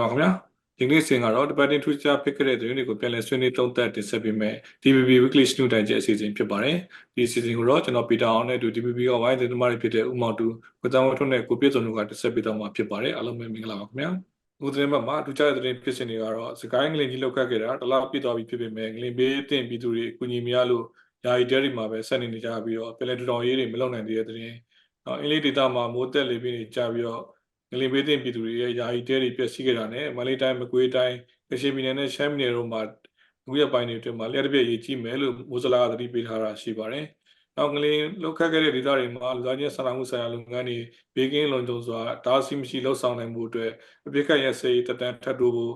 မင်္ဂလာပါခင်ဗျာဒီနေ့စင်ကတော့ debating to chat ဖြစ်ခဲ့တဲ့သတင်းတွေကိုပြန်လည်ဆွေးနွေးသုံးသပ်တင်ဆက်ပေးမယ် DBB weekly news တိုင်းကျအစီအစဉ်ဖြစ်ပါတယ်ဒီအစီအစဉ်ကိုတော့ကျွန်တော်ပီတာအောင်နဲ့အတူ DBB ကဝိုင်းသတင်းသမားတွေဖြစ်တဲ့ဦးမောင်တူကိုတောင်ဝထွန်းနဲ့ကိုပြည့်စုံတို့ကတင်ဆက်ပေးတော့မှာဖြစ်ပါတယ်အားလုံးပဲမင်္ဂလာပါခင်ဗျာဥဒရင်ဘတ်မှာအထူးခြားတဲ့သတင်းဖြစ်စဉ်တွေကတော့စကိုင်းငလင်ကြီးလောက်ခတ်ခဲ့တာတလားပြစ်သွားပြီဖြစ်ပေမဲ့ငလင်ဘေးတင်ပြည်သူတွေအကူအညီမရလို့ယာယီတဲတွေမှာပဲဆက်နေနေကြပြီးတော့ပြည်လဲတူတော်ရေးတွေမလုပ်နိုင်သေးတဲ့သတင်းနောက်အင်းလေးဒေတာမှာမိုးတက်လေပြီးနေကြပြီးတော့ ငလင်ဘေးတင်ပြည်သူတွေရဲ့ယာယီတဲတွေပြည့်စည်ခဲ့တာနဲ့မလေးတိုင်းမကွေးတိုင်းကချင်ပြည်နယ်နဲ့ရှမ်းပြည်နယ်တို့မှာအခုရပိုင်းတွေအတွင်းမှာလျှက်တစ်ပြည့်ရေးကြည့်မယ်လို့မိုးစလာကသတိပေးထားတာရှိပါတယ်။နောက်ငလင်လောက်ခတ်ခဲ့တဲ့ဒေသတွေမှာလူသားချင်းစာနာမှုဆိုင်ရာလုပ်ငန်းတွေဘေးကင်းလုံခြုံစွာတားဆီးမရှိလှုပ်ဆောင်နိုင်မှုအတွက်အပြစ်ခတ်ရစေတတန်ထပ်တိုးဖို့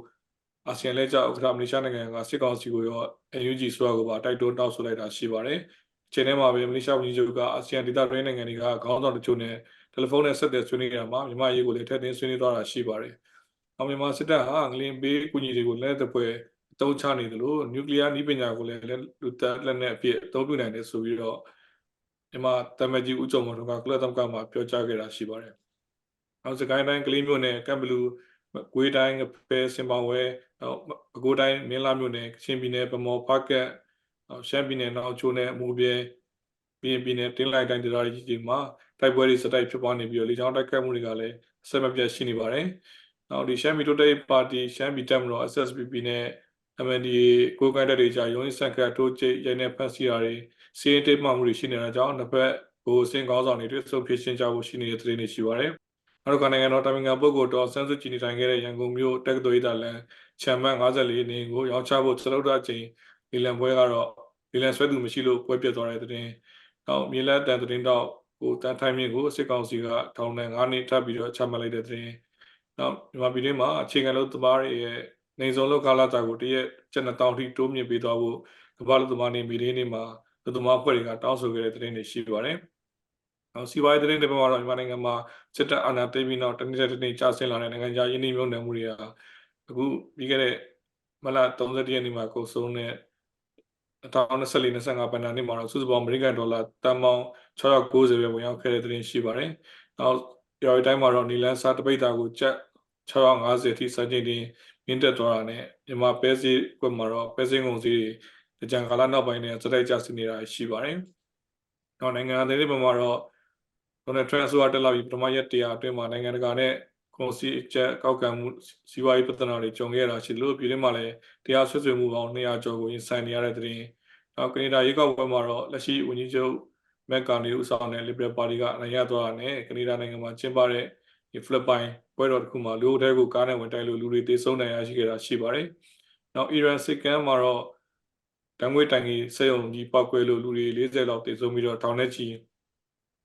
အာဆီယံလက်ကျဥက္ကဋ္ဌမလေးရှားနိုင်ငံကစစ်ကောင်စီကိုရော NUG ဆိုတာကိုပါတိုက်တွန်းတောင်းဆိုလိုက်တာရှိပါတယ်။ချိန်ထဲမှာပဲမလေးရှားဝန်ကြီးချုပ်ကအာဆီယံဒေသတွင်းနိုင်ငံတွေကခေါင်းဆောင်တချို့နဲ့ တယ်လီဖုန်းနဲ့ဆက်သွယ်ဆွေးနွေးကြမှာမြန်မာရေးကိုလည်းထည့်သွင်းဆွေးနွေးသွားတာရှိပါတယ်။အောင်မြန်မာစစ်တပ်ဟာငလင်ဘေးကူညီတွေကိုလက်သက်ပွဲအသုံးချနေတယ်လို့နျူကလ িয়ার နည်းပညာကိုလည်းလူသက်လက်နဲ့အဖြစ်အသုံးပြုနိုင်တယ်ဆိုပြီးတော့မြန်မာတမကြီးဦးကျော်မော်တို့ကကုလသမဂ္ဂမှာပြောကြားခဲ့တာရှိပါတယ်။နောက်စကိုင်းတိုင်းကလေးမျိုးနဲ့ကမ်ဘလူကွေးတိုင်းပဲစင်ပောင်ဝဲနောက်ပဲခူးတိုင်းမင်းလာမြို့နယ်ကချင်ပြည်နယ်ဗမော်ဖကတ်ရှမ်းပြည်နယ်နောက်ချိုးနဲ့အမူပြဲပြည်ပြည်နယ်တင်းလိုက်တိုင်းဒေသကြီးကြီးမှာ တိုက်ပွဲတွေစတိုက်ဖြစ်ပွားနေပြီးတော့လေကြောင်းတိုက်ခိုက်မှုတွေကလည်းအဆက်မပြတ်ရှိနေပါတယ်။နောက်ဒီရှမ်းပြည်တိုးတက်ပါတီရှမ်းပြည်တက်မတော် SSPP နဲ့ MNDA ကိုကိုင်းတက်တွေကြာရုံးစံခတ်တိုးကျိတ်ရိုင်းနေဖက်စီရာတွေစီးရင်တိတ်မှမှုတွေရှိနေတာကြောင့်နှစ်ဖက်ကိုစင်ကောင်းဆောင်တွေတွေ့ဆုံဖြစ်ရှင်းကြဖို့ရှိနေတဲ့သတင်းတွေရှိပါတယ်။နောက်တစ်ခါနိုင်ငံတော်တာမင်္ဂပုဂ္ဂိုလ်တော်ဆန်းစုကြည်နေထိုင်ခဲ့တဲ့ရန်ကုန်မြို့တက္ကသိုလ်ရေးတာလန်ချမ်မန်54နေကိုရောက်ချဖို့စလုတ်တာချိန်လီလန်ပွဲကတော့လီလန်ဆွဲသူမရှိလို့ပွဲပြတ်သွားတဲ့သတင်း။နောက်မြေလက်တန်သတင်းတော့ ကိုတန်ထိုင်မြင့်ကိုစစ်ကောင်စီကထောင်နဲ့9နှစ်ထပ်ပြီးတော့ချမှတ်လိုက်တဲ့သတင်း။နောက်မြန်မာပြည်ထဲမှာအခြေခံလို့သမားတွေရဲ့နေစုံလောက်ကာလတာကိုတရက်ချက်နှစ်တောင်းထိတိုးမြင့်ပေးသွားဖို့ကမ္ဘာလူသမားနေမီဒီနေမှာလူသမားဖွဲ့တွေကတောင်းဆိုခဲ့တဲ့သတင်းတွေရှိပါတယ်။နောက်စီးပွားရေးသတင်းတွေမှာတော့မြန်မာနိုင်ငံမှာစစ်တပ်အာဏာသိမ်းပြီးနောက်တနေ့တစ်နေ့ကြာဆင်းလာတဲ့နိုင်ငံခြားယင်းနှိမ့်မြုံနယ်မှုတွေကအခုပြီးခဲ့တဲ့မလ31ရက်နေ့မှာကုန်ဆုံးတဲ့2024-25ဘဏ္ဍာနှစ်မှာတော့စုစုပေါင်းအမေရိကန်ဒေါ်လာတန်ပေါင်း 690ပဲဝင်ရောက်ခဲ့တဲ့သတင်းရှိပါတယ်။နောက်ရော်ရီတိုင်းမှာတော့နီလန်စာတပိတ်တာကိုကျပ်650အထိစံချိန်တင်မြင့်တက်သွားတာနဲ့မြန်မာပဲစီကွက်မှာတော့ပဲစင်းကုန်စီတွေကြံကာလနောက်ပိုင်းနဲ့စတိုက်ကြဆင်းနေတာရှိပါတယ်။နောက်နိုင်ငံအသင်းတွေမှာတော့ဒေါ်နယ်ထရန့်ဆိုတက်လာပြီးပထမရက်တရာအတွင်းမှာနိုင်ငံတကာနဲ့ကုန်စည်အကျက်ကောက်ကံမှုစီးပွားရေးပြဿနာတွေကြုံခဲ့ရတာရှိလို့ပြည်တွင်းမှာလည်းတရားဆွေးနွေးမှုပေါင်း200ကျော်ကိုရင်ဆိုင်နေရတဲ့တဲ့ရင်နောက်ကနေဒါရေကောက်ပွဲမှာတော့လက်ရှိဝန်ကြီးချုပ် မက်ကာနီဦးဆောင်တဲ့ Liberal Party ကအနိုင်ရသွားတာနဲ့ကနေဒါနိုင်ငံမှာကျင်းပတဲ့ဒီ Philippine ပွဲတော်တစ်ခုမှာလူအုပ်ထဲကိုကားနဲ့ဝင်တိုက်လို့လူတွေတေဆုံးနိုင်ရရှိခဲ့တာရှိပါတယ်။နောက် Iran စစ်ကမ်းမှာတော့တံငွေတိုင်ကြီးစေယုံကြီးပောက်ကွဲလို့လူတွေ40လောက်တေဆုံးပြီးတော့ထောင်နဲ့ချီ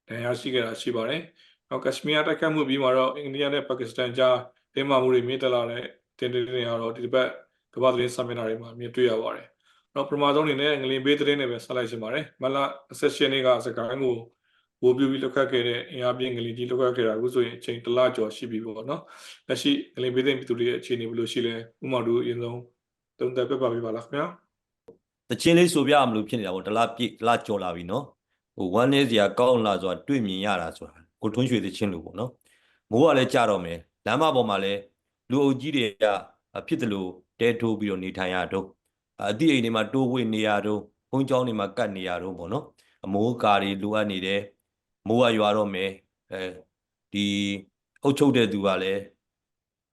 ဒဏ်ရာရှိခဲ့တာရှိပါတယ်။နောက်ကရှမီးယားတိုက်ခတ်မှုပြီးမှာတော့အိန္ဒိယနဲ့ပါကစ္စတန်ကြားတင်းမာမှုတွေမြင့်တက်လာတဲ့တင်တင်းတွေကတော့ဒီတစ်ပတ်ကမ္ဘာသတင်းစာမျက်နှာတွေမှာမြင်တွေ့ရပါတယ်။ တော့ပထမဆုံးအနေနဲ့ငလင်ဘေးသတင်းတွေပဲဆက်လိုက်ရှင်ပါတယ်။မလ28ရက်နေ့ကစကိုင်းကိုဝိုးပြပြီးလောက်ခတ်ခဲ့တဲ့အင်အားပြင်းငလင်ကြီးလောက်ခတ်ခဲ့တာအခုဆိုရင်အချိန်တစ်လကျော်ရှိပြီပေါ့နော်။လက်ရှိငလင်ဘေးသတင်းပြည်သူတွေရဲ့အခြေအနေဘယ်လိုရှိလဲဥမာတို့အရင်ဆုံးသုံးသပ်ပြပြပေးပါလားခင်ဗျာ။တချင်းလေးဆိုပြမလို့ဖြစ်နေတာပေါ့တလားပြည့်တလားကြော်လာပြီနော်ဟိုဝမ်းနေစရာကောင်းလာဆိုတာတွေ့မြင်ရတာဆိုတာကိုထွန်းရွှေတချင်းလို့ပေါ့နော်မိုးကလည်းကြတော့မယ်လမ်းမပေါ်မှာလည်းလူအုပ်ကြီးတွေကဖြစ်တယ်လို့တဲထိုးပြီးတော့နေထိုင်ရတော့ အတိအိမ်တွေမှာတိုးဝှေ့နေရတော့ဘုံကျောင်းတွေမှာကတ်နေရတော့ပေါ့နော်အမိုးကာတွေလိုအပ်နေတယ်မိုးကရွာတော့မယ်အဲဒီအုပ်ချုပ်တဲ့သူကလည်း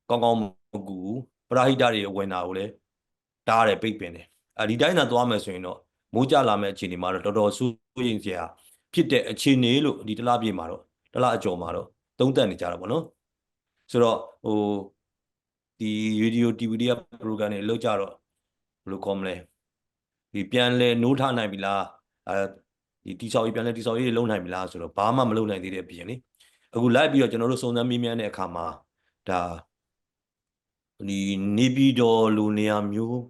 ကောင်းကောင်းမကူပရာဟိတတွေဝင်တာကိုလည်းတားတယ်ပိတ်ပင်တယ်အဲဒီတိုင်းသာသွားမယ်ဆိုရင်တော့မိုးကြလာမယ့်အခြေအနေမှာတော့တော်တော်စိုးရိမ်စရာဖြစ်တဲ့အခြေအနေလို့ဒီတလားပြေမှာတော့တလားအကျော်မှာတော့သုံးသပ်နေကြတာပေါ့နော်ဆိုတော့ဟိုဒီ radio TV တွေက program တွေလောက်ကြတော့ လိုခေါ်မလဲဒီပြန်လဲနိုးထနိုင်ပြီလားအဲဒီတိဆောက်ရေးပြန်လဲတိဆောက်ရေးလုံးနိုင်ပြီလားဆိုတော့ဘာမှမလုပ်နိုင်သေးတဲ့ပြင်လေအခုလိုက်ပြီးတော့ကျွန်တော်တို့စုံစမ်းမေးမြန်းတဲ့အခါမှာဒါဒီနေပြည်တော်လိုနေရာမျိုး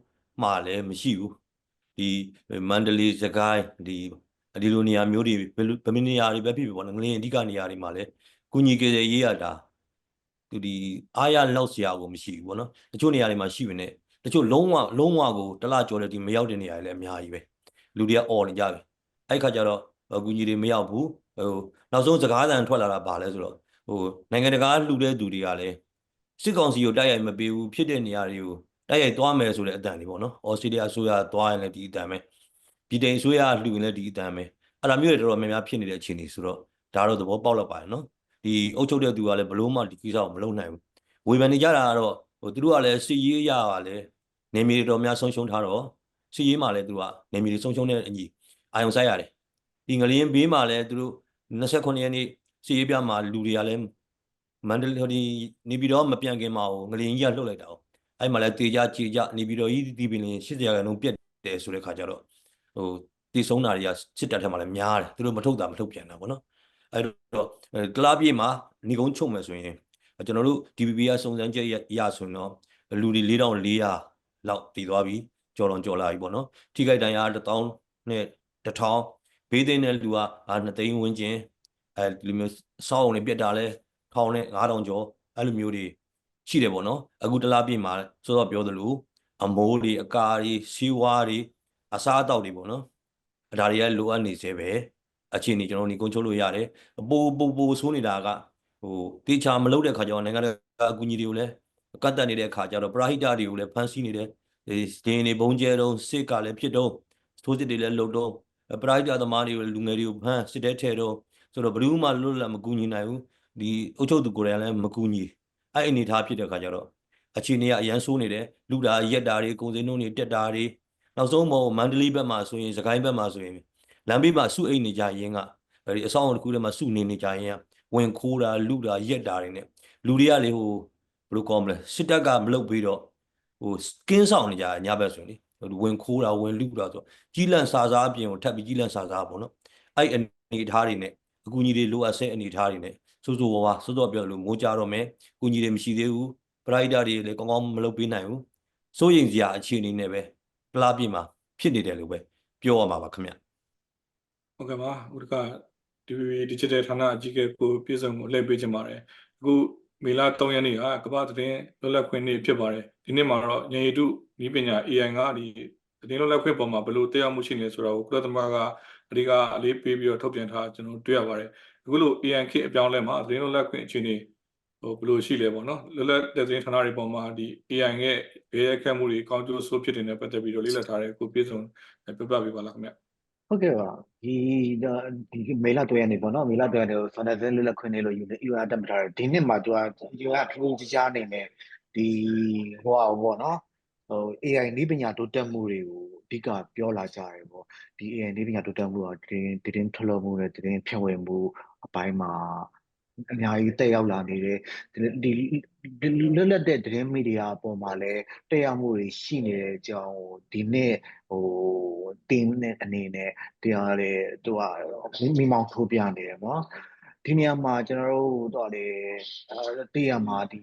မှလည်းမရှိဘူးဒီမန္တလေးစကိုင်းဒီဒီလိုနေရာမျိုးတွေဘယ်လိုဘယ်နေရာတွေပဲဖြစ်ဖြစ်ပေါ့နော်ငလင်းအဓိကနေရာတွေမှာလည်းကုညီကေရေးရတာသူဒီအားရလောက်စရာကိုမရှိဘူးပေါ့နော်တချို့နေရာတွေမှာရှိနေတ ချို့လုံးဝလုံးဝကိုတလကြော်တဲ့ဒီမရောက်တဲ့နေရာတွေလည်းအများကြီးပဲလူတွေကអော်နေကြပြီအဲ့ခါကျတော့ကုညီတွေမရောက်ဘူးဟိုနောက်ဆုံးစကားသံထွက်လာတာဘာလဲဆိုတော့ဟိုနိုင်ငံတကာလှူတဲ့သူတွေကလည်းစစ်ကောင်စီကိုတိုက်ရိုက်မပေးဘူးဖြစ်တဲ့နေရာတွေကိုတိုက်ရိုက်သွားမယ်ဆိုတဲ့အတန်တွေပေါ့နော်ဩစတြေးလျအစိုးရသွားရင်လည်းဒီအတန်ပဲပြည်တိုင်အစိုးရလှူရင်လည်းဒီအတန်ပဲအဲ့ဒါမျိုးတွေတော်တော်များများဖြစ်နေတဲ့အခြေအနေဆိုတော့ဒါတော့သဘောပေါက်လောက်ပါတယ်နော်ဒီအုပ်ချုပ်တဲ့သူကလည်းဘလို့မှဒီကိစ္စကိုမလုပ်နိုင်ဘူးဝေဖန်နေကြတာကတော့ဟိုသူတို့ကလည်းစစ်ရေးရပါလေ နေမြေတွေတော်များဆုံးရှုံးထားတော့စစ်ရေးမှာလည်းသူတို့ကနေမြေတွေဆုံးရှုံးတဲ့အညီအာယုံဆိုင်ရတယ်ဒီငလျင်ဘေးမှာလည်းသူတို့29ရက်နေ့စစ်ရေးပြမှာလူတွေကလည်းမန္တလေးဟိုဒီနေပြည်တော်မပြန်ခင်မှာဟိုငလျင်ကြီးကလှုပ်လိုက်တာ哦အဲ့မှာလည်းတေကြကြေကြနေပြည်တော်ကြီးဒီပင်လင်း80ရာခိုင်နှုန်းပြတ်တယ်ဆိုတဲ့ခါကျတော့ဟိုတည်ဆုံးတာတွေကစစ်တပ်ထက်မှာလည်းများတယ်သူတို့မထုတ်တာမထုတ်ပြန်တာပေါ့နော်အဲ့တော့ကလာပြေမှာဏီကုန်းချုပ်မယ်ဆိုရင်ကျွန်တော်တို့ DPP ကစုံစမ်းချက်ရဆိုရင်တော့လူတွေ4400 လောက်တည်သွားပြီကြော်တော်ကြော်လာပြီပေါ့နော်ထိခိုက်တန်ရာ1000နဲ့1000ဘေးသိမ်းတဲ့လူက2သိန်းဝန်းကျင်အဲဒီလိုမျိုးစောင်းအောင်တွေပြက်တာလဲထောင်နဲ့9000ကျော်အဲ့လိုမျိုးတွေရှိတယ်ပေါ့နော်အခုတလားပြည့်မှာစောစောပြောသလိုအမိုးတွေအကာတွေစီးဝါးတွေအစားအသောက်တွေပေါ့နော်အဲ့ဒါတွေကလိုအပ်နေသေးပဲအခြေအနေကျွန်တော်ဒီကွန်ချုပ်လို့ရတယ်အပူပူပူဆိုးနေတာကဟိုတေချာမလုပ်တဲ့ခါကျတော့နိုင်ငံတကာအကူအညီတွေကိုလည်း ကတ်တက်နေတဲ့ခါကျတော့ပရာဟိတတွေကိုလည်းဖမ်းဆီးနေတယ်ဒီဒင်းတွေဘုံကျဲတော့စစ်ကလည်းဖြစ်တော့သိုးစစ်တွေလည်းလှုပ်တော့ပရာဟိတသမားတွေကိုလူငယ်တွေကိုဖမ်းစစ်တဲထဲတော့ဆိုတော့ဘယ်သူမှလွတ်လပ်မကူညီနိုင်ဘူးဒီအုပ်ချုပ်သူကိုယ်တိုင်လည်းမကူညီအဲ့အနေထားဖြစ်တဲ့ခါကျတော့အခြေအနေကအရန်ဆိုးနေတယ်လူတာရက်တာတွေကုန်စည်နှုန်းတွေတက်တာတွေနောက်ဆုံးမောမန္တလေးဘက်မှာဆိုရင်စကိုင်းဘက်မှာဆိုရင်လမ်းဘေးမှာစုအိမ်နေကြရင်ကဒီအဆောင်တစ်ခုထဲမှာစုနေနေကြရင်ကဝင်ခိုးတာလူတာရက်တာတွေ ਨੇ လူတွေကလေဟို ဘယ်လိုကောမလဲစစ်တပ်ကမလုပ်ပြီးတော့ဟိုကင်းဆောင်နေကြညဘက်ဆိုရင်လေဝင်ခိုးတာဝင်လူတာဆိုကြီးလန့်စာစားအပြင်ကိုထပ်ပြီးကြီးလန့်စာစားပေါ့နော်အဲ့အနေထားတွေ ਨੇ အကူကြီးတွေလိုအပ်ဆဲအနေထားတွေ ਨੇ စိုးစိုးဝါးဝါစိုးစိုးပြောလို့မိုးကြတော့မယ်အကူကြီးတွေမရှိသေးဘူးပရိုက်တာတွေလည်းကောင်းကောင်းမလုပ်ပေးနိုင်ဘူးစိုးရင်စရာအခြေအနေနဲ့ပဲကလာပြည်မှာဖြစ်နေတယ်လို့ပဲပြောရမှာပါခင်ဗျဟုတ်ကဲ့ပါဥဒက DVB Digital ဌာနအကြီးအကဲကိုပြည့်စုံကိုလှည့်ပေးချင်ပါတယ်အခု မေလ3ရက်နေ့ကကမ္ဘာသတင်းလွတ်လပ်ခွင့်နေ့ဖြစ်ပါတယ်ဒီနေ့မှာတော့ဉာဏ်ရည်တုဤပညာ AI ကဒီသတင်းလွတ်လပ်ခွင့်ပေါ်မှာဘယ်လိုတရားမှုရှိနေဆိုတာကိုကုလသမဂ္ဂကအဓိကအလေးပေးပြီးတော့ထုတ်ပြန်ထားကျွန်တော်တွေ့ရပါတယ်အခုလို AI ခေတ်အပြောင်းလဲမှာသတင်းလွတ်လပ်ခွင့်အခြေအနေဟိုဘယ်လိုရှိလဲပေါ့နော်လွတ်လပ်တဲ့သတင်းဌာနတွေပေါ်မှာဒီ AI ရဲ့ဘေးရိုက်ခတ်မှုတွေကောင်းကျိုးဆိုးဖြစ်နေတဲ့ပတ်သက်ပြီးတော့လေ့လာထားတဲ့ကိုပြည့်စုံပြပြပေးပါလားခင်ဗျ ဟုတ်ကဲ့ပါဒီဒီမေလတွဲရနေပေါ့နော်မေလတွဲရနေဆွမ်းတဲ့လွတ်လပ်ခွင့်နေလို့ယူနေယူအပ်တက်ထားတယ်ဒီနှစ်မှာသူကယူအပ်ထူးခြားအနေနဲ့ဒီဟိုဟာပေါ့နော်ဟို AI နည်းပညာတိုးတက်မှုတွေကိုအဓိကပြောလာကြတယ်ပေါ့ဒီ AI နည်းပညာတိုးတက်မှုကတင်းတင်းထုတ်လုပ်မှုနဲ့တင်းဖြန့်ဝေမှုအပိုင်းမှာ အများကြီးတက်ရောက်လာနေတယ်ဒီဒီလွတ်လပ်တဲ့သတင်းမီဒီယာအပေါ်မှာလည်းတက်ရောက်မှုတွေရှိနေတဲ့အကြောင်းကိုဒီနေ့ဟိုတင်းနဲ့အနေနဲ့တရားလေသူကမိမောင်ထိုးပြနေတယ်နော်ဒီနေရာမှာကျွန်တော်တို့တော့လေတေးရမှာဒီ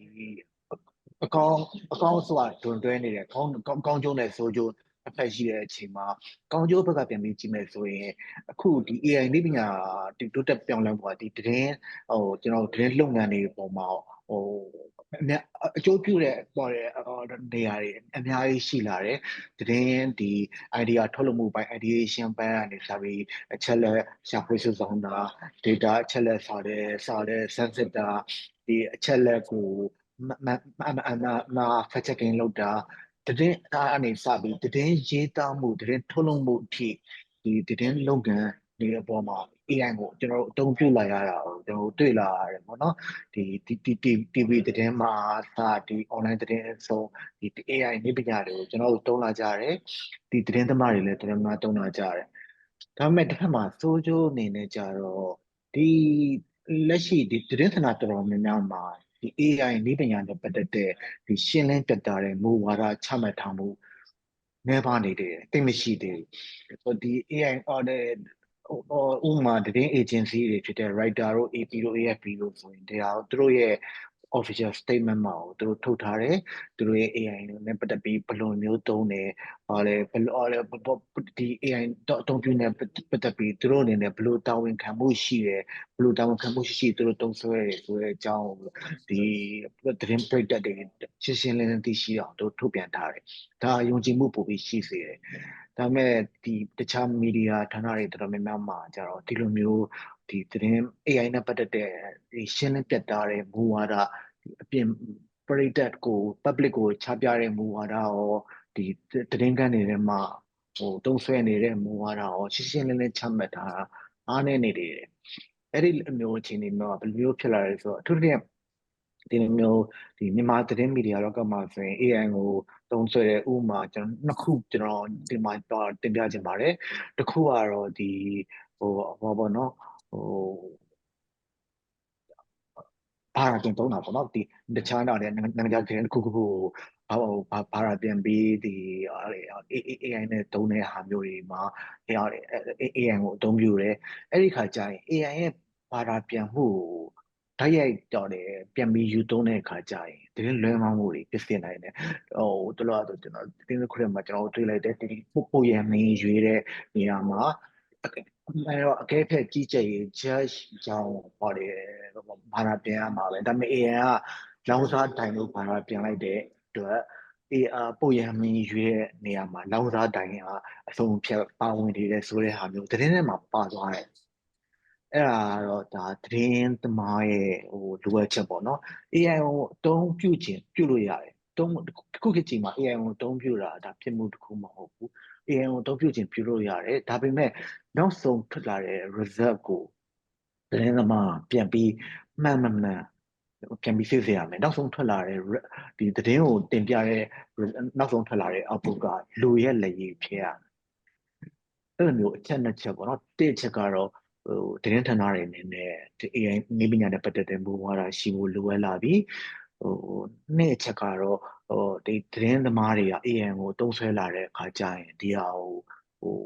အကောင်းအကောင်းဆိုတာဒွန်တွဲနေတယ်ကောင်းကောင်းကျိုးနဲ့ဆိုးကျိုး အဖက်ရှိတဲ့အချိန်မှာကောင်းကျိုးဘက်ကပြန်ပြီးကြည့်မယ်ဆိုရင်အခုဒီ AI နည်းပညာဒီတိုးတက်ပြောင်းလဲမှုကဒီသတင်းဟိုကျွန်တော်သတင်းလုပ်ငန်းတွေပုံမှာဟိုအများအကျိုးပြုတဲ့ပေါ်တဲ့နေရာတွေအများကြီးရှိလာတယ်သတင်းဒီ idea ထုတ်လုပ်မှုပိုင်း ideation ပိုင်းကနေစပြီးအချက်လက်ရှာဖွေစုဆောင်းတာ data အချက်လက်စာတဲ့စာတဲ့ sensitive တာဒီအချက်လက်ကိုမမမမ fact checking လုပ်တာ တည်င်းအားအနေစပြီးတည်င်းရေးသားမှုတည်င်းထုတ်လုပ်မှုအထိဒီတည်င်းလုပ်ငန်းဒီအပေါ်မှာ AI ကိုကျွန်တော်တို့အသုံးပြုလာရတာကိုကျွန်တော်တို့တွေ့လာရတယ်ပေါ့နော်ဒီဒီ TV တည်င်းမှာစာဒီ online တည်င်းဆုံးဒီ AI နည်းပညာတွေကိုကျွန်တော်တို့သုံးလာကြတယ်ဒီတည်င်းသမားတွေလည်းတည်င်းမှာသုံးလာကြတယ်ဒါပေမဲ့တစ်ခါမှာစိုးကျိုးအနေနဲ့ကြတော့ဒီလက်ရှိဒီတည်င်းသနာတော်တော်များများမှာ ဒီ AI နည်းပညာနဲ့ပတ်သက်တဲ့ဒီရှင်းလင်းပြတ်သားတဲ့မူဝါဒချမှတ်ထားမှုနေပါနေတယ်တိတ်မရှိသေးဘူးဆိုဒီ AI အော်တဲ့ဥမာတည်င်း agency တွေဖြစ်တဲ့ writer တို့ AP တို့ AFP တို့ဆိုရင်တရားသူတို့ရဲ့ official statement မှာကိုသူတို့ထုတ်ထားတယ်သူတို့ရဲ့ AI နဲ့ပတ်သက်ပြီးဘယ်လိုမျိုးသုံးတယ်ဟာလေဘယ်လိုဒီ AI တော့အသုံးပြုနေပတ်သက်ပြီးသူတို့အနေနဲ့ဘယ်လိုတာဝန်ခံမှုရှိတယ်ဘယ်လိုတာဝန်ခံမှုရှိရှိသူတို့တုံးဆွဲတယ်ဆိုတဲ့အကြောင်းဒီသတင်းပြတ်တက်တွေရှင်းရှင်းလင်းလင်းသိရှိအောင်သူထုတ်ပြန်ထားတယ်ဒါယုံကြည်မှုပိုပြီးရှိစေတယ်ဒါပေမဲ့ဒီတခြားမီဒီယာဌာနတွေတော်တော်များများမှာကြတော့ဒီလိုမျိုး ဒီသတင်း AI နဲ့ပတ်သက်တဲ့ဒီရှင်းလင်းပြတ်သားတဲ့မူဝါဒအပြင်ပပရိသတ်ကို public ကိုချပြတဲ့မူဝါဒရောဒီသတင်းကန်းတွေထဲမှာဟိုတုံးဆွဲနေတဲ့မူဝါဒရောရှင်းရှင်းလင်းလင်းချမှတ်ထားတာအားနည်းနေတယ်အဲ့ဒီအမျိုးအခြေအနေမျိုးကဘယ်လိုမျိုးဖြစ်လာလဲဆိုတော့အထူးသဖြင့်ဒီလိုမျိုးဒီမြန်မာသတင်းမီဒီယာတော့ကမှဆိုရင် AI ကိုတုံးဆွဲတဲ့ဥပမာကျွန်တော်နှစ်ခုကျွန်တော်ဒီမှာတော့တင်ပြချင်ပါတယ်တစ်ခုကတော့ဒီဟိုဟောပေါ့နော် ဟိုဘာရာတင်သုံးတာပေါ့နော်ဒီတခြားတော့တဲ့နိုင်ငံခြားသတင်းတစ်ခုခုကိုဘာဘာဘာရာတင်ပြီးဒီ AI နဲ့သုံးတဲ့ဟာမျိုးတွေမှာ AI AI ကိုအသုံးပြုတယ်အဲ့ဒီခါကျရင် AI ရဲ့ဘာရာပြန်မှုကိုဓာတ်ရိုက်တော့တယ်ပြန်ပြီးယူသုံးတဲ့အခါကျရင်သတင်းလွဲမှားမှုတွေဖြစ်နေနိုင်တယ်ဟိုတလို့တော့ကျွန်တော်တင်းတစ်ခုထဲမှာကျွန်တော်တွေ့လိုက်တဲ့ဒီပို့ပို့ရမင်းရွေးတဲ့နေရာမှာ အဲတော့အကဲဖြတ်ကြီးကြပ်ရေး judge ကြောင်းပါတယ်ဘာသာပြန်ရမှာပဲဒါပေမဲ့ AI ကလောင်စားတိုင်လို့ဘာသာပြန်လိုက်တဲ့အတွက် AR ပို့ရမင်းရွေးတဲ့နေရာမှာလောင်စားတိုင်ကအဆုံးဖြတ်ပါဝင်နေတဲ့ဆိုတဲ့ဟာမျိုးသတင်းထဲမှာပါသွားတယ်အဲ့ဒါတော့ဒါသတင်းသမားရဲ့ဟိုလိုအပ်ချက်ပေါ့နော် AI ကိုအသုံးပြုခြင်းပြုလို့ရတယ်တုံးခုခေတ်ကြီးမှာ AI ကိုအသုံးပြုတာဒါဖြစ်မှုတစ်ခုမဟုတ်ဘူး AI ကိုအသုံးပြုခြင်းပြုလို့ရတယ်ဒါပေမဲ့နောက်ဆုံးထွက်လာတဲ့ result ကိုသတင်းသမားပြန်ပြီးမှန်မှန်မှန်ပြန်ပြီးစစ်ဆေးရမယ်နောက်ဆုံးထွက်လာတဲ့ဒီသတင်းကိုတင်ပြတဲ့နောက်ဆုံးထွက်လာတဲ့ output ကလူရဲ့လက်ရည်ဖြစ်ရအဲ့လိုမျိုးအချက်နှစ်ချက်ပေါ့နော်တစ်ချက်ကတော့ဟိုသတင်းဌာနတွေအနေနဲ့ဒီ AI နည်းပညာနဲ့ပတ်သက်တဲ့မူဝါဒရှိဖို့လိုအပ်လာပြီ ဟိုနှစ်ချက်ကတော့ဟိုဒီသတင်းသမားတွေက AI ကိုတုံးဆွဲလာတဲ့အခါကျရင်ဒီဟာဟိုဟို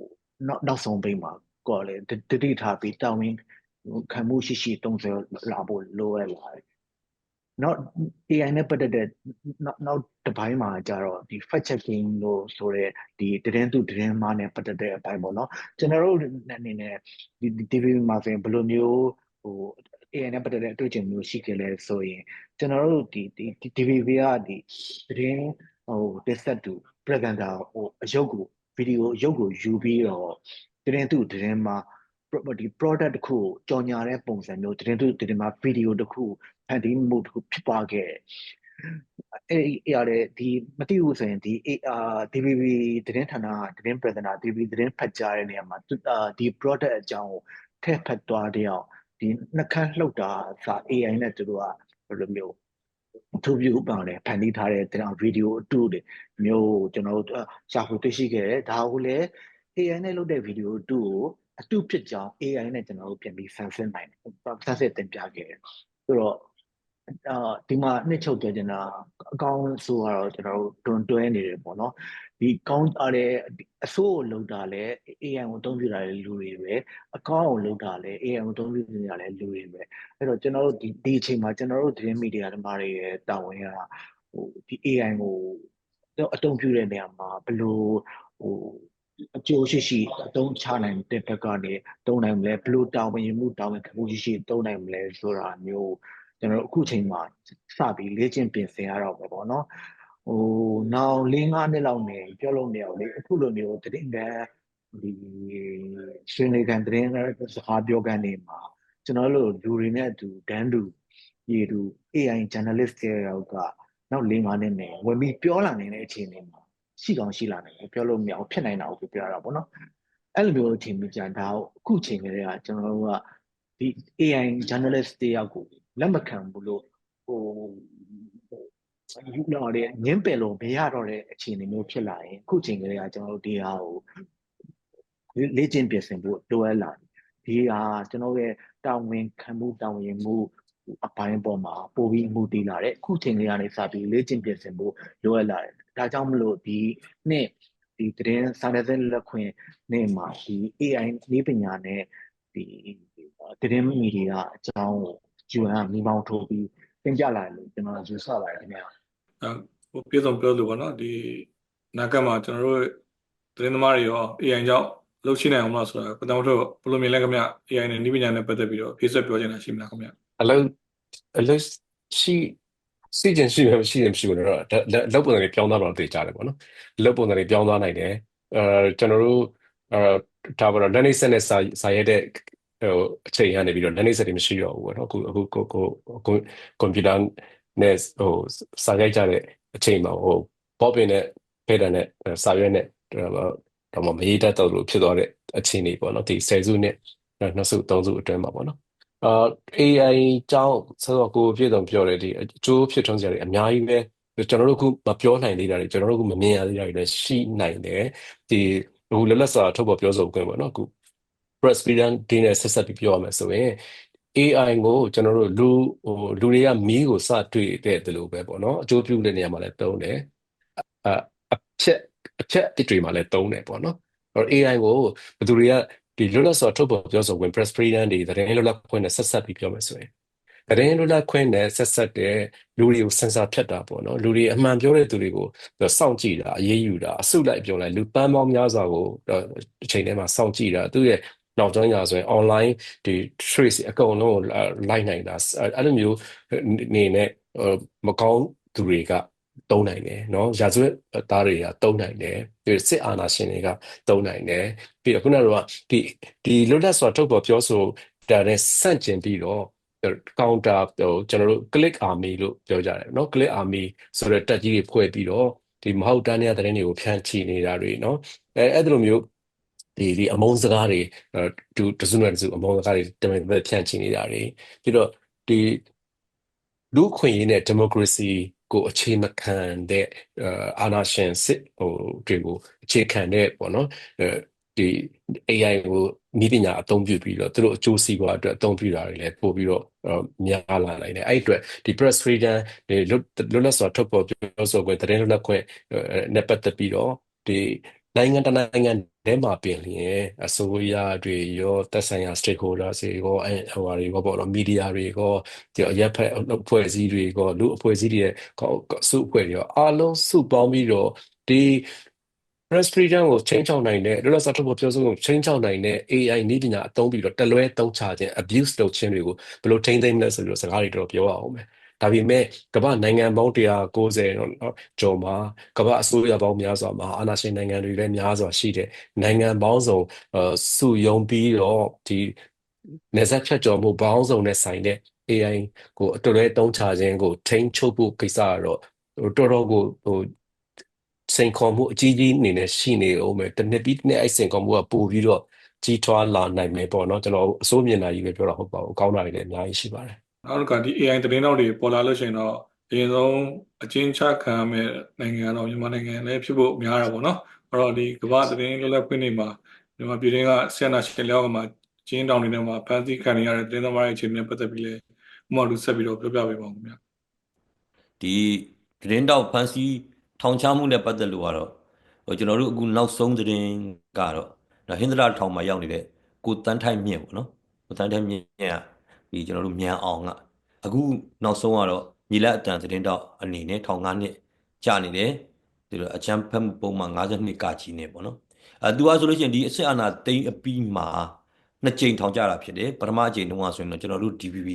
နောက်နောက်ဆုံးပိတ်မှာကောလေတတိထားပြီးတောင်းရင်ခံမှုရှိရှိတုံးဆွဲလာဖို့လိုအပ်လာတယ်နောက် AI နဲ့ပတ်သက်တဲ့နောက်နောက်တစ်ပိုင်းမှာကျတော့ဒီ fact checking လို့ဆိုရဲဒီသတင်းသူသတင်းမှားနဲ့ပတ်သက်တဲ့အပိုင်းပေါ့နော်ကျွန်တော်တို့အနေနဲ့ဒီ TV မှာဆိုရင်ဘယ်လိုမျိုးဟို AI နဲ့ပတ်သက်တဲ့အတွေ့အကြုံမျိုးရှိခဲ့လဲဆိုရင်ကျွန်တော်တို့ဒီဒီ DVB ကဒီသတင်းဟို desktop to presenter ဟိုအရုပ်ကိုဗီဒီယိုအရုပ်ကိုယူပြီးတော့သတင်းသူသတင်းမှာ property product တစ်ခုကိုကြော်ညာတဲ့ပုံစံမျိုးသတင်းသူသတင်းမှာဗီဒီယိုတစ်ခုဖန်တီးမှုတစ်ခုဖြစ်သွားခဲ့အဲ့ဒီရတယ်ဒီမသိဘူးဆိုရင်ဒီ AR DVB သတင်းဌာနသတင်း presenter DVB သတင်းဖတ်ကြားတဲ့နေရာမှာဒီ product အကြောင်းကိုထည့်ဖတ်သွားတဲ့အောင် ဒီနှခမ်းလှုပ်တာစာ AI နဲ့သူတို့ကဘယ်လိုမျိုးသူပြုပါလေဖန်တီးထားတဲ့တဲ့ဗီဒီယိုအတူတွေမျိုးကျွန်တော်တို့ရှာဖွေတွေ့ရှိခဲ့တယ်ဒါကိုလည်း AI နဲ့လုပ်တဲ့ဗီဒီယိုအတူကိုအတူဖြစ်ကြောင်း AI နဲ့ကျွန်တော်တို့ပြန်ပြီးဆန်းစစ်နိုင်တယ်ဆန်းစစ်တင်ပြခဲ့တယ်ဆိုတော့အာဒီမှာနှစ်ချုပ်ပြောချင်တာအကောင်းဆိုတော့ကျွန်တော်တို့တွန်တွဲနေတယ်ပေါ့နော် ဒီကောင်းအားတဲ့အဆိုးကိုလုံတာလဲ AI ကိုအသုံးပြုတာလဲလူတွေပဲအကောင်းကိုလုံတာလဲ AI ကိုအသုံးပြုနေတာလဲလူတွေပဲအဲ့တော့ကျွန်တော်တို့ဒီဒီအချိန်မှာကျွန်တော်တို့သတင်းမီဒီယာသမားတွေရဲ့တာဝန်ကဟိုဒီ AI ကိုအသုံးပြုတဲ့နေရာမှာဘယ်လိုဟိုအကျိုးရှိရှိအသုံးချနိုင်တဲ့ဘက်ကနေတုံးနိုင်မလဲဘယ်လိုတာဝန်ယူမှုတာဝန်ခံမှုရှိရှိတုံးနိုင်မလဲဆိုတာမျိုးကျွန်တော်တို့အခုချိန်မှာစပြီးလေ့ကျင့်ပြင်ဆင်ရတော့ပဲပေါ့နော် ဟိုနောက်၄၅နှစ်လောက်နေပြောလို့မရဘူးလေအခုလိုမျိုးတည်တဲ့ဒီဆွေးနွေးခံတည်တဲ့စကားပြောကန်နေမှာကျွန်တော်တို့လူတွေနဲ့အတူဒန်းတူရေတူ AI journalist တွေရောကနောက်၄၅နှစ်နေဝင်ပြီးပြောလာနေတဲ့အခြေအနေမှာရှိကောင်းရှိလာနိုင်တယ်ပြောလို့မရဘူးဖြစ်နိုင်တာကိုပြောရတာပေါ့နော်အဲ့လိုမျိုးအချိန်မြကြဒါအခုချိန်ကလေးကကျွန်တော်တို့ကဒီ AI journalist တယောက်ကိုလက်မခံဘူးလို့ဟို ယူလာတဲ့ငင်းပယ်လို့မရတော့တဲ့အခြေအနေမျိုးဖြစ်လာရင်အခုချိန်ကလေးကကျွန်တော်တို့ဒီဟာကိုလေ့ကျင့်ပြင်ဆင်ဖို့လိုအပ်လာဒီဟာကျွန်တော်ရဲ့တာဝန်ခံမှုတာဝန်မှုအပိုင်းပေါ်မှာပို့ပြီးမှုတည်လာတဲ့အခုချိန်လေးကနေစပြီးလေ့ကျင့်ပြင်ဆင်ဖို့လိုအပ်လာတယ်ဒါကြောင့်မလို့ဒီနှစ်ဒီသတင်းစာနယ်ဇင်းလက်ခွင့်နေ့မှာဒီ AI နည်းပညာနဲ့ဒီသတင်းမီဒီယာအကြောင်းကို UN ကမိမောင်းထိုးပြီး တင်ပြလာတယ်လို့ကျွန်တော်ယူဆပါတယ်ခင်ဗျာအဲဟိုပြေဆုံးပြောလို့ပေါ့နော်ဒီနာကမှာကျွန်တော်တို့သတင်းသမားတွေရော AI ကြောင့်လှုပ်ရှိနိုင်အောင်မလားဆိုတာကိုတောင်တို့ဘယ်လိုမြင်လဲခင်ဗျ AI နဲ့နည်းပညာနဲ့ပတ်သက်ပြီးတော့ဖြည့်ဆွတ်ပြောချင်တာရှိမလားခင်ဗျအလုပ်အလုပ်ရှိစီကျင်ရှိမယ်မရှိရင်မရှိဘူးတော့အလုပ်ပုံစံတွေပြောင်းသွားတော့သိကြတယ်ပေါ့နော်အလုပ်ပုံစံတွေပြောင်းသွားနိုင်တယ်အဲကျွန်တော်တို့အဲဒါပါတော့လက်နေဆက်နဲ့စာစာရဲတဲ့ ဟိုအချိန်ကနေပြီးတော့လက်နေဆက်တွေမရှိတော့ဘူးပေါ့နော်အခုအခုကိုကိုကွန်ပျူတာနဲ့ဟိုစာရိုက်ကြတဲ့အချိန်မှာဟိုဘောပင်နဲ့ဖဲတန်နဲ့စာရွက်နဲ့တော့မရေးတတ်တော့လို့ဖြစ်သွားတဲ့အခြေအနေပေါ့နော်ဒီဆယ်စုနှစ်နှစ်စုသုံးစုအတွင်းမှာပေါ့နော်အာ AI ကြောင့်ဆိုတော့ကိုပြည့်စုံပြောတယ်ဒီအကျိုးဖြစ်ထွန်းစရာတွေအများကြီးပဲကျွန်တော်တို့အခုမပြောနိုင်သေးတာတွေကျွန်တော်တို့အခုမမြင်ရသေးတာတွေလည်းရှိနိုင်တယ်ဒီဟိုလက်လက်စာထုတ်ပေါ်ပြောဆိုခွင့်ပေါ့နော်အခု press freedom ဒီနဲ့ဆက်ဆက်ပြီးပြောရမယ်ဆိုရင် AI ကိုကျွန်တော်တို့လူဟိုလူတွေကမီးကိုစတွေ့တဲ့တလို့ပဲပေါ့နော်အကျိုးပြုတဲ့နေရာမှာလည်းသုံးတယ်အအချက်အချက်အတွေမှာလည်းသုံးတယ်ပေါ့နော်အဲ့တော့ AI ကိုဘယ်သူတွေကဒီလွတ်လပ်စွာထုတ်ပေါ်ပြောဆိုခွင့် press freedom တွေသတင်းလွတ်လပ်ခွင့်နဲ့ဆက်ဆက်ပြီးပြောမယ်ဆိုရင်သတင်းလွတ်လပ်ခွင့်နဲ့ဆက်ဆက်တဲ့လူတွေကိုစင်ဆာဖြတ်တာပေါ့နော်လူတွေအမှန်ပြောတဲ့သူတွေကိုစောင့်ကြည့်တာအရေးယူတာအစုလိုက်ပြောလိုက်လူပန်းပေါင်းများစွာကိုအချိန်ထဲမှာစောင့်ကြည့်တာသူရဲ့ နောက်ကျောင်းညာဆိုရင် online ဒီ trace အကုန်လုံးကိုလိုက်နိုင်တာအဲ့လိုမျိုးနေနဲ့မကောင်းသူတွေကတုံးနိုင်တယ်เนาะရာဇဝတ်သားတွေကတုံးနိုင်တယ်ဒီစစ်အာဏာရှင်တွေကတုံးနိုင်တယ်ပြီးတော့ခုနကဒီဒီလွတ်လပ်စွာထုတ်ပေါ်ပြောဆိုတာနဲ့ဆန့်ကျင်ပြီးတော့ counter ဟိုကျွန်တော်တို့ click army လို့ပြောကြတယ်เนาะ click army ဆိုတဲ့တက်ကြီးတွေဖွဲ့ပြီးတော့ဒီမဟုတ်တမ်းတဲ့တဲ့တွေကိုဖြန့်ချီနေတာတွေเนาะအဲအဲ့လိုမျိုး ဒီဒီအမုန်းစကားတွေတူတစုနဲ့တစုအမုန်းစကားတွေတမင်ဖြန့်ချီနေတာတွေပြီးတော့ဒီလူခွင့်ရေးနဲ့ဒီမိုကရေစီကိုအခြေမခံတဲ့အာဏာရှင်စစ်ဟိုတွေကိုအခြေခံတဲ့ပေါ့နော်ဒီ AI ကိုဤပညာအသုံးပြုပြီးတော့သူတို့အကျိုးစီးပွားအတွက်အသုံးပြုတာတွေလည်းပို့ပြီးတော့များလာနိုင်တယ်အဲ့အတွက်ဒီ press freedom ဒီလွတ်လပ်စွာထုတ်ပေါ်ပြောဆိုခွင့်သတင်းလွတ်လပ်ခွင့်နဲ့ပတ်သက်ပြီးတော့ဒီ နိုင်ငံတနိုင်ငံထဲမှာပြင်လျင်အစိုးရတွေရောသက်ဆိုင်ရာ stakeholders တွေရောအဲဟိုဟာတွေရောပေါ့နော်မီဒီယာတွေရောဒီအရက်ဖက်အဖွဲ့အစည်းတွေရောလူအဖွဲ့အစည်းတွေရဲ့စုအဖွဲ့တွေရောအားလုံးစုပေါင်းပြီးတော့ဒီ press freedom ကိုချိန်ချောက်နိုင်တဲ့လွတ်လပ်စွာထုတ်ဖော်ပြောဆိုမှုချိန်ချောက်နိုင်တဲ့ AI နည်းပညာအသုံးပြီးတော့တလွဲသုံးချခြင်း abuse လုပ်ခြင်းတွေကိုဘယ်လိုထိန်းသိမ်းမလဲဆိုပြီးတော့စကားတွေတော့ပြောရအောင်မယ် ဒါပေမဲ့ကမ္ဘာနိုင်ငံပေါင်း190တော့ကျော်မှာကမ္ဘာအစိုးရပေါင်းများစွာမှာအာဏာရှင်နိုင်ငံတွေလည်းများစွာရှိတဲ့နိုင်ငံပေါင်းစုံစုယုံပြီးတော့ဒီနေဆက်ဖြတ်ကျော်မှုပေါင်းစုံနဲ့ဆိုင်တဲ့ AI ကိုအတော်လေးတုံးချခြင်းကိုထိန်းချုပ်ဖို့ကိစ္စကတော့တော်တော်ကိုဟိုစိန်ခေါ်မှုအကြီးကြီးအနေနဲ့ရှိနေအောင်မယ်တစ်နှစ်ပြီးတစ်နှစ်အဲ့စိန်ခေါ်မှုကပို့ပြီးတော့ကြီးထွားလာနိုင်မယ်ပေါ့နော်ကျွန်တော်အစိုးမြင်တာကြီးပဲပြောတာဟုတ်ပါဘူးကောင်းတာတွေလည်းအများကြီးရှိပါတယ် နောက်တစ်ခါဒီ AI သတင်းတောက်တွေပေါ်လာလို့ရှိရင်တော့အရင်ဆုံးအချင်းချခံရမယ့်နိုင်ငံတော့မြန်မာနိုင်ငံလည်းဖြစ်ဖို့များတာပေါ့နော်အဲ့တော့ဒီကမ္ဘာသတင်းလွတ်လပ်ခွင့်တွေမှာမြန်မာပြည်တွင်းကဆီယနာရှင်လောက်ကမှာကျင်းတောင်တွေထဲမှာဖန်ဆီးခံရတဲ့သတင်းသမားတွေအခြေအနေနဲ့ပတ်သက်ပြီးလဲဥပမာလူဆက်ပြီးတော့ပြောပြပေးပါဦးခင်ဗျာဒီသတင်းတောက်ဖန်စီထောင်ချမှုနဲ့ပတ်သက်လို့ကတော့ဟိုကျွန်တော်တို့အခုနောက်ဆုံးသတင်းကတော့ဒါဟင်္ဒရာထောင်မှာရောက်နေတဲ့ကိုတန်းထိုက်မြင့်ပေါ့နော်ကိုတန်းထိုက်မြင့်က ဒီကျွန်တော်တို့မြန်အောင်ကအခုနောက်ဆုံးကတော့ညီလက်အတန်သတင်းတောက်အနေနဲ့ထောင်၅နှစ်ကြာနေတယ်ဒီလိုအချမ်းဖက်မှုပုံမှန်52ကကြီးနေပေါ့နော်အဲသူကဆိုလို့ရှိရင်ဒီအစစ်အာဏာတိန်အပြီးမှာနှစ်ကြိမ်ထောင်ကြတာဖြစ်တယ်ပထမအကြိမ်တုန်းကဆိုရင်တော့ကျွန်တော်တို့ DPP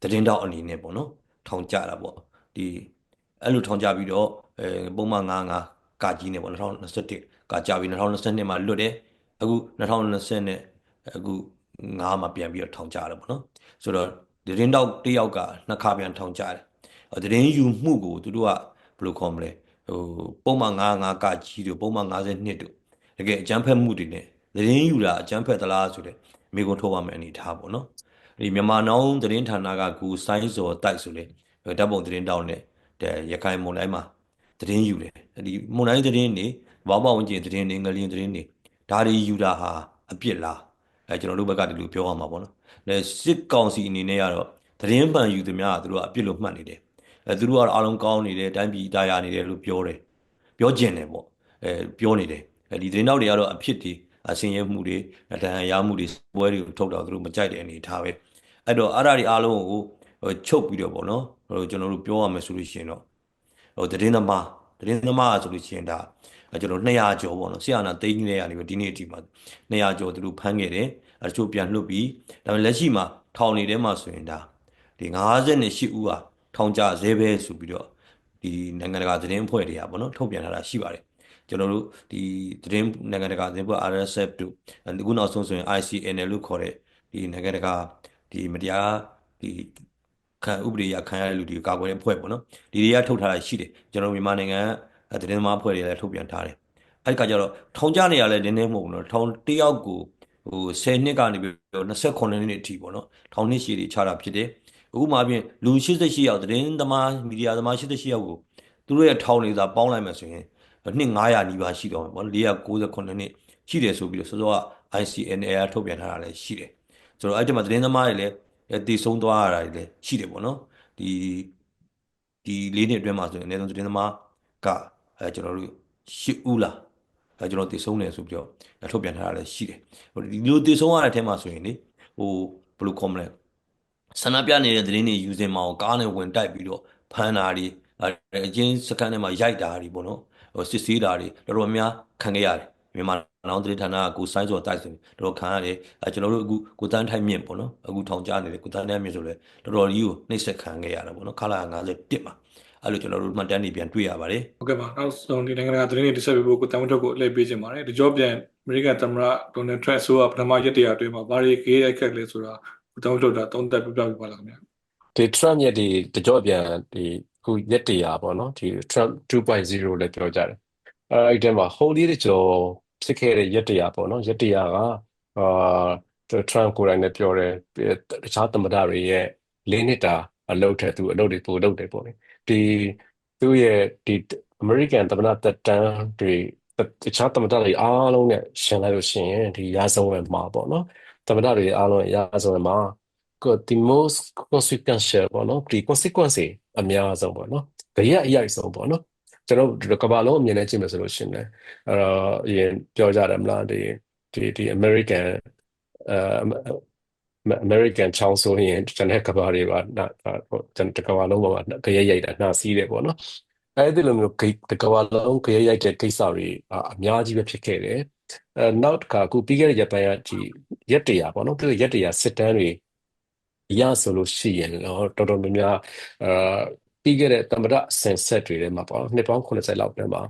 သတင်းတောက်အနေနဲ့ပေါ့နော်ထောင်ကြတာပေါ့ဒီအဲ့လိုထောင်ကြပြီးတော့အဲပုံမှန်55ကကြီးနေပေါ့2021ကကြာပြီး2022မှာလွတ်တယ်အခု2020နဲ့အခု9မှာပြန်ပြီးတော့ထောင်ကြတယ်ပေါ့နော် ဆိုတော့သတင်းတောက်တစ်ယောက်ကနှစ်ခါပြန်ထောင်ကြတယ်သတင်းယူမှုကိုသူတို့ကဘယ်လိုခေါ်မလဲဟိုပုံမှန်55ကကြီးတို့ပုံမှန်52တို့တကယ်အကြမ်းဖက်မှုတွေနဲ့သတင်းယူတာအကြမ်းဖက်သလားဆိုတဲ့မိကုံထုတ်ပါမယ်အနေထားပေါ့နော်ဒီမြန်မာနောင်သတင်းဌာနကကူဆိုင်းစော်တိုက်ဆိုလေဓာတ်ပုံသတင်းတောက်နဲ့ရခိုင်မွန်တိုင်းမှာသတင်းယူတယ်ဒီမွန်တိုင်းသတင်းတွေဘောင်းပေါဝင်ကျင်သတင်းတွေငလျင်သတင်းတွေဒါတွေယူတာဟာအပြစ်လားအဲကျွန်တော်တို့ဘက်ကဒီလိုပြောရမှာပေါ့နော်အဲ စစ်ကောင်စီအနေနဲ့ကတော့သတင်းပန်ယူသမျှကသူတို့ကအပြစ်လို့မှတ်နေတယ်အဲသူတို့ကတော့အားလုံးကောင်းနေတယ်တိုင်းပြည်တာယာနေတယ်လို့ပြောတယ်ပြောကျင်တယ်ပေါ့အဲပြောနေတယ်အဲဒီသတင်းတောက်တွေကတော့အဖြစ်တွေအစင်ရဲမှုတွေဒဏ်ရာမှုတွေပွဲတွေကိုထုတ်တော့သူတို့မကြိုက်တဲ့အနေထားပဲအဲ့တော့အဲ့ဒါတွေအားလုံးကိုချုပ်ပြီးတော့ပေါ့နော်ဟိုကျွန်တော်တို့ပြောရမယ်ဆိုလို့ရှိရင်တော့ဟိုသတင်းသမားသတင်းသမားဆိုလို့ရှိရင်ဒါကျွန်တော်200ကျော်ပေါ့နော်ဆရာနာသိန်းကြီးတွေကနေပြီးဒီနေ့အထိမှာ200ကျော်သူတို့ဖမ်းခဲ့တယ် အချို့ပြန်လွတ်ပြီးဒါပေမဲ့လက်ရှိမှာထောင်နေထဲမှာဆိုရင်ဒါဒီ58ဦးဟာထောင်ကြဇဲပဲဆိုပြီးတော့ဒီနိုင်ငံတကာသတင်းအဖွဲ့တွေကပေါ့နော်ထုတ်ပြန်လာတာရှိပါတယ်ကျွန်တော်တို့ဒီသတင်းနိုင်ငံတကာသတင်းဖွဲ့ RSF တို့အခုနောက်ဆုံးဆိုရင် ICNL လို့ခေါ်တဲ့ဒီနိုင်ငံတကာဒီမတရားဒီခံဥပဒေအရခံရတဲ့လူတွေကိုကာကွယ်တဲ့အဖွဲ့ပေါ့နော်ဒီတွေကထုတ်ထားတာရှိတယ်ကျွန်တော်တို့မြန်မာနိုင်ငံကသတင်းသမားအဖွဲ့တွေလည်းထုတ်ပြန်ထားတယ်အဲ့ဒီကကြတော့ထောင်ကြနေရလဲနည်းနည်းမဟုတ်ဘူးနော်ထောင်တစ်ယောက်ကို ဟို10နှစ်ကနေပြီးတော့28နှစ်အထိပေါ့နော်ထောင်နှစ်ရှည်တွေချတာဖြစ်တယ်အခုမှပြင်လူ88ယောက်သတင်းသမားမီဒီယာသမား88ယောက်ကိုသူတို့ရဲ့ထောင်တွေသာပေါင်းလိုက်မယ်ဆိုရင်နှစ်900နီးပါးရှိတော့မှာပေါ့498နှစ်ရှိတယ်ဆိုပြီးတော့စောစောက ICNR ထုတ်ပြန်ထားတာလည်းရှိတယ်ဆိုတော့အဲ့ဒီမှာသတင်းသမားတွေလည်းတည်ဆုံးသွားရတာတွေလည်းရှိတယ်ပေါ့နော်ဒီဒီလေးနှစ်အတွင်းမှာဆိုရင်အနည်းဆုံးသတင်းသမားကအဲကျွန်တော်တို့၈ဦးလား အဲကျွန်တော်တည်ဆုံးတယ်ဆိုပြီးတော့ထုတ်ပြန်ထားတာလည်းရှိတယ်ဟိုဒီလိုတည်ဆုံးရတဲ့အထက်မှာဆိုရင်လေဟိုဘယ်လိုခေါ်မလဲဆန္ဒပြနေတဲ့သတင်းတွေယူစင်မအောင်ကားနဲ့ဝင်တိုက်ပြီးတော့ဖမ်းတာတွေအချင်းစကန်ထဲမှာရိုက်တာတွေပေါ့နော်ဟိုစစ်ဆေးတာတွေတော်တော်များခံခဲ့ရတယ်မြန်မာနောင်သတင်းဌာနကကိုစိုင်းစောတိုက်ဆိုတော်တော်ခံရတယ်အဲကျွန်တော်တို့အခုကိုတန်းထိုက်မြင့်ပေါ့နော်အခုထောင်ကြားနေတယ်ကိုတန်းထိုက်မြင့်ဆိုလဲတော်တော်ကြီးကိုနှိပ်စက်ခံခဲ့ရတာပေါ့နော်ခလာ51မှာ အဲ့လိုကျွန်တော်တို့မှတ်တမ်းတွေပြန်တွေ့ရပါတယ်ဟုတ်ကဲ့ပါနောက်ဆုံးဒီနိုင်ငံတကာသတင်းတွေတစ်ဆက်ပြဖို့ကိုတန်ဝတ်ထုတ်ကိုအလှည့်ပေးခြင်းပါတယ်ဒီကြောပြန်အမေရိကန်သမ္မတဒေါ်နယ်ထရန့်ဆိုကပထမရက်တရာအတွင်းမှာဘာတွေကြေးရိုက်ခတ်လဲဆိုတာကိုတန်ဝတ်ထုတ်တာသုံးသပ်ပြပြပြပါလားခင်ဗျာဒီ Trump ရဲ့ဒီတကြော့ပြန်ဒီခုရက်တရာပေါ့နော်ဒီ Trump 2.0လည်းပြောကြတယ်အဲအဲ့ဒီမှာ holy တကြော့ဖြစ်ခဲ့တဲ့ရက်တရာပေါ့နော်ရက်တရာကအာ Trump ကိုယ်တိုင်လည်းပြောတယ်တခြားသမ္မတတွေရဲ့လေးနှစ်တာအလုပ်ထက်သူအလုပ်တွေပိုလုပ်တယ်ပေါ့လေ ဒီသူ့ရဲ့ဒီ American သမ္မတသက်တမ်းတွေတခြားသမ္မတတွေအားလုံးနဲ့ရှင်းလိုက်လို့ရှိရင်ဒီရာဇဝင်မှာပေါ့နော်သမ္မတတွေအားလုံးရာဇဝင်မှာ the most consequential ပေါ့နော်ဒီ consequence တွေအများဆုံးပေါ့နော်ကြရအရိုက်ဆုံးပေါ့နော်ကျွန်တော်တို့ကမ္ဘာလုံးအမြင်နဲ့ကြည့်မယ်ဆိုလို့ရှိရင်လည်းအဲ့တော့အရင်ပြောကြတယ်မလားဒီဒီဒီ American အဲ American ချောင်းဆိုရင်ကျွန်တော်ကမ္ဘာတွေပါနာကျွန်တော်ကမ္ဘာလုံးပေါ်မှာကြရရိုက်တာနှာစီးတယ်ပေါ့နော်အဲ့ဒီလိုမျိုးတကမ္ဘာလုံးကြရရိုက်တဲ့ကိစ္စတွေအများကြီးပဲဖြစ်ခဲ့တယ်အဲနောက်တစ်ခါအခုပြီးခဲ့တဲ့ရက်ပိုင်းကဒီရက်တရာပေါ့နော်သူရက်တရာစစ်တမ်းတွေရဆိုလို့ရှိရင်တော့တော်တော်များများအာပြီးခဲ့တဲ့သမ္မတဆင်ဆက်တွေထဲမှာပေါ့နှစ်ပေါင်း80လောက်တည်းမှာ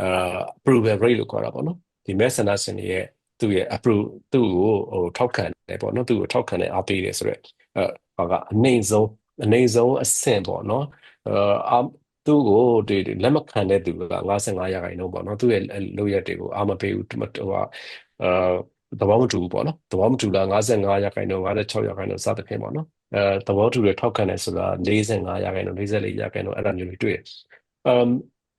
အာ approval rate လို့ခေါ်တာပေါ့နော်ဒီ messenger ဆင်ရဲ့ သူ့ရဲ့ approve သူ့ကိုဟိုထောက်ခံတယ်ပေါ့နော်သူ့ကိုထောက်ခံတယ်အားပေးတယ်ဆိုတော့အဲဟာကအနှိမ့်ဆုံးအနှိမ့်ဆုံးအဆင့်ပေါ့နော်အာသူ့ကိုဒီလက်မခံတဲ့သူက55ရာခိုင်နှုန်းပေါ့နော်သူ့ရဲ့လုပ်ရက်တွေကိုအားမပေးဘူးဟိုဟာအာသဘောမတူဘူးပေါ့နော်သဘောမတူလား55ရာခိုင်နှုန်း56ရာခိုင်နှုန်းစသဖြင့်ပေါ့နော်အဲသဘောတူတယ်ထောက်ခံတယ်ဆိုတာ45ရာခိုင်နှုန်း44ရာခိုင်နှုန်းအဲ့ဒါမျိုးတွေတွေ့တယ်အမ်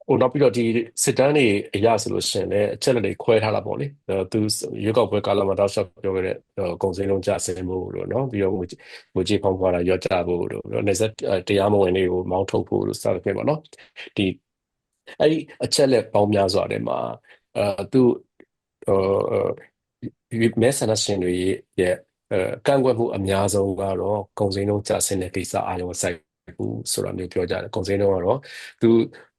ဟိုနောက်ပြီးတော့ဒီစစ်တမ်းတွေအရဆိုလို့ရှိရင်လည်းအချက်လက်တွေခွဲထားတာပေါ့လေသူရွေးကောက်ပွဲကာလမှာတောက်လျှောက်ပြောခဲ့တဲ့ကုန်စည်လုံးကျဆင်းဖို့လို့နော်ပြီးတော့ငွေငွေကြေးဖောင်းဖွာတာရောကျဖို့လို့ပြီးတော့နေဆက်တရားမဝင်တွေကိုမောင်းထုတ်ဖို့လို့စသဖြင့်ပေါ့နော်ဒီအဲ့ဒီအချက်လက်ပေါင်းများစွာတဲ့မှာအဲသူဟိုမဲဆန္ဒရှင်တွေရဲ့အဲကန့်ကွက်မှုအများဆုံးကတော့ကုန်စည်နှုန်းကျဆင်းတဲ့ကိစ္စအားလုံးစိုက်ဘူးဆိုတာမျိုးပြောကြတယ်ကုန်စည်နှုန်းကတော့သူ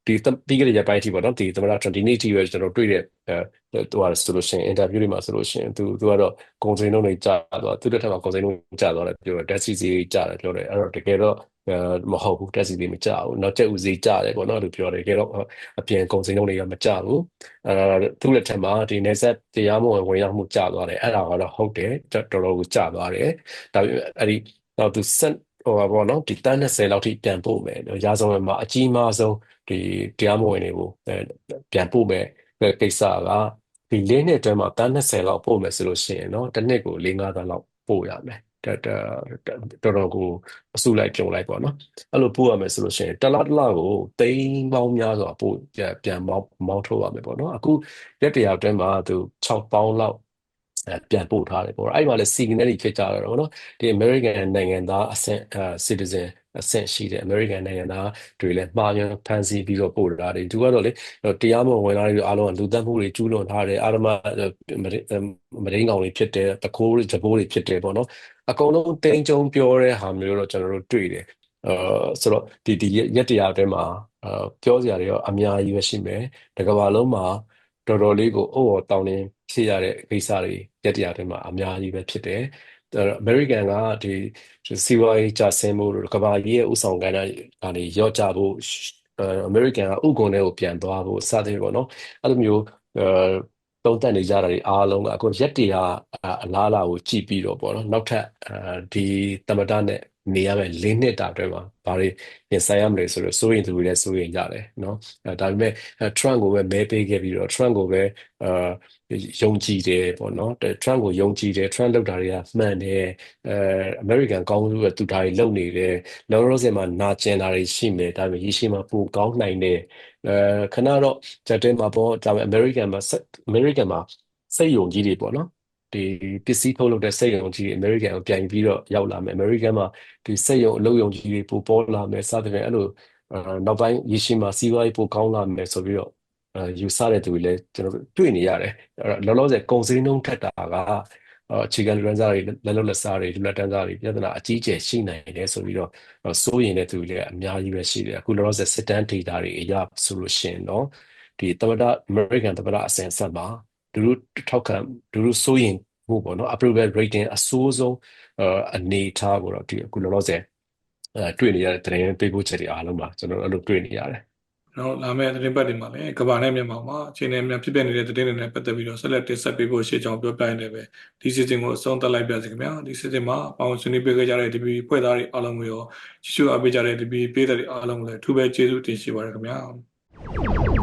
ဒီပြီးခဲ့တဲ့ရက်ပိုင်းအထိပေါ့နော်ဒီသမ္မတထရန့်ဒီနေ့အထိပဲကျွန်တော်တွေ့တဲ့အဲသူကဆိုလို့ရှိရင်အင်တာဗျူးတွေမှာဆိုလို့ရှိရင်သူသူကတော့ကုန်စည်နှုန်းတွေကျသွားသူတို့ထက်မှကုန်စည်နှုန်းကျသွားတယ်ပြောတယ်တက်စီစီကျတယ်ပြောတယ်အဲ့တော့တကယ်တော့အဲမဟုတ်ဘူးတက်စီတွေမကျဘူးနောက်ကျက်ဦးစီးကျတယ်ပေါ့နော်လို့ပြောတယ်တကယ်တော့အပြင်ကုန်စည်နှုန်းတွေကမကျဘူးအဲသူ့လက်ထက်မှာဒီနေဆက်တရားမဝင်ဝင်ရောက်မှုကျသွားတယ်အဲ့ဒါကတော့ဟုတ်တယ်တော်တော်ကိုကျသွားတယ်ဒါပေမဲ့အဲ့ဒီနောက်သူစက် ဟိုပါပေါ့နော်ဒီတန်း20လောက်ထိပြန်ပို့မယ်ရာဇဝင်မှာအကြီးမားဆုံးဒီတရားမဝင်တွေကိုပြန်ပို့မယ်ကိစ္စကဒီလေးနှစ်အတွင်းမှာတန်း20လောက်ပို့မယ်ဆိုလို့ရှိရင်နော်တစ်နှစ်ကို4-5သန်းလောက်ပို့ရမယ်တော်တော်ကိုအစုလိုက်ပြုံလိုက်ပေါ့နော်အဲ့လိုပို့ရမယ်ဆိုလို့ရှိရင်တစ်လတစ်လကိုသိန်းပေါင်းများစွာပို့ပြန်မောင်းမောင်းထုတ်ရမယ်ပေါ့နော်အခုရက်တရာအတွင်းမှာသူ6ပေါင်းလောက် ပြန်ပို့ထားတယ်ပေါ့အဲ့ဒီမှာလည်း signal တွေဖြစ်ကြတော့ဗောနော်ဒီ American နိုင်ငံသားအဆင့် citizen အဆင့်ရှိတဲ့ American နိုင်ငံသားတွေလည်းမှားယွင်းဖန်ဆီးပြီးတော့ပို့တာတွေသူကတော့လေတရားမဝင်လာတွေအားလုံးကလူသတ်မှုတွေကျူးလွန်ထားတယ်အာရမမရင်းကောင်တွေဖြစ်တယ်တကိုးတွေဂျပိုးတွေဖြစ်တယ်ပေါ့နော်အကုန်လုံးတိမ်ကြုံပြောတဲ့ဟာမျိုးတော့ကျွန်တော်တို့တွေ့တယ်အာဆိုတော့ဒီဒီရက်တရားအတွင်းမှာအာပြောစရာတွေရောအများကြီးပဲရှိမယ်တကဘာလုံးမှာ တော်တော်လေးကိုအုပ်အော်တောင်းနေဖြစ်ရတဲ့ကိစ္စတွေရက်တရားတွေမှာအများကြီးပဲဖြစ်တယ်။ American ကဒီစီးပွားရေးကျဆင်းမှုတို့ကမ္ဘာကြီးရဲ့ဥဆောင်ကဏ္ဍကနေရော့ကျဖို့ American ကဥက္ကုံတွေကိုပြန်သွားဖို့စသဖြင့်ပေါ့နော်။အဲ့လိုမျိုးအဲသုံးသပ်နေကြတာတွေအားလုံးကအခုရက်တရားအလားအလာကိုကြည့်ပြီးတော့ပေါ့နော်နောက်ထပ်ဒီသမ္မတနဲ့ နေရမယ်၄နှစ်တာအတွင်းမှာဘာတွေပြင်ဆိုင်ရမလဲဆိုတော့စိုးရင်သူတွေလည်းစိုးရင်ကြတယ်နော်အဲဒါပေမဲ့အဲ Trump ကိုပဲမဲပေးခဲ့ပြီးတော့ Trump ကိုပဲအာယုံကြည်တယ်ပေါ့နော်တဲ့ Trump ကိုယုံကြည်တယ် Trump လုပ်တာတွေကမှန်တယ်အဲ American ကောင်းစုကသူဒါတွေလုပ်နေတယ်လောလောဆယ်မှာနာကျင်တာတွေရှိမယ်ဒါပေမဲ့ရေရှည်မှာပိုကောင်းနိုင်တယ်အဲခဏတော့ဂျက်တဲမှာပေါ့ဒါပေမဲ့ American မှာ American မှာစိတ်ယုံကြည်တွေပေါ့နော် ဒီပစ္စည်းထုတ်လုပ်တဲ့စက်ရုံကြီးတွေ American ကိုပြန်ပြီးတော့ရောက်လာမယ် American မှာဒီစက်ရုံအလုပ်ရုံကြီးတွေပိုပေါ်လာမယ်စသဖြင့်အဲ့လိုအာနောက်ပိုင်းရေရှည်မှာစီးပွားရေးပိုကောင်းလာမယ်ဆိုပြီးတော့အာယူဆတဲ့သူတွေလည်းကျွန်တော်တို့တွေ့နေရတယ်အဲ့တော့လောလောဆယ်ကုန်စည်နှုန်းထက်တာကအာအခြေခံလူတန်းစားတွေလက်လုပ်လက်စားတွေလူလက်တန်းစားတွေပြဿနာအကြီးအကျယ်ရှိနိုင်တယ်ဆိုပြီးတော့အာစိုးရင်တဲ့သူတွေလည်းအများကြီးပဲရှိတယ်အခုလောလောဆယ်စစ်တမ်း data တွေအရဆိုလို့ရှိရင်တော့ဒီသမ္မတ American သမ္မတအစဉ်အဆက်မှာ သူတို့ထောက်ခံသူတို့စိုးရင်ဖို့ပေါ့နော် approval rating အဆိုးဆုံးအာအနေအထားကိုတော့ဒီအခုလောလောဆယ်အဲတွေ့နေရတဲ့သတင်းပေးပို့ချက်တွေအားလုံးမှာကျွန်တော်တို့အဲ့လိုတွေ့နေရတယ်နောက်လာမယ့်သတင်းပတ်တွေမှာလည်းကမ္ဘာနဲ့မြန်မာမှာအခြေအနေအများဖြစ်ပျက်နေတဲ့သတင်းတွေနဲ့ပတ်သက်ပြီးတော့ဆက်လက်တင်ဆက်ပေးဖို့ရှေ့ကြောင်းပြောပြရင်းနဲ့ပဲဒီစီစဉ်ကိုအဆုံးသတ်လိုက်ပါစီခင်ဗျာဒီစီစဉ်မှာပေါင်းဆွေးနွေးပေးခဲ့ကြတဲ့ DB ဖွဲ့သားတွေအားလုံးကိုရောကြည့်ရှုအားပေးကြတဲ့ DB ပေးတဲ့တွေအားလုံးကိုလည်းအထူးပဲကျေးဇူးတင်ရှိပါရခင်ဗျာ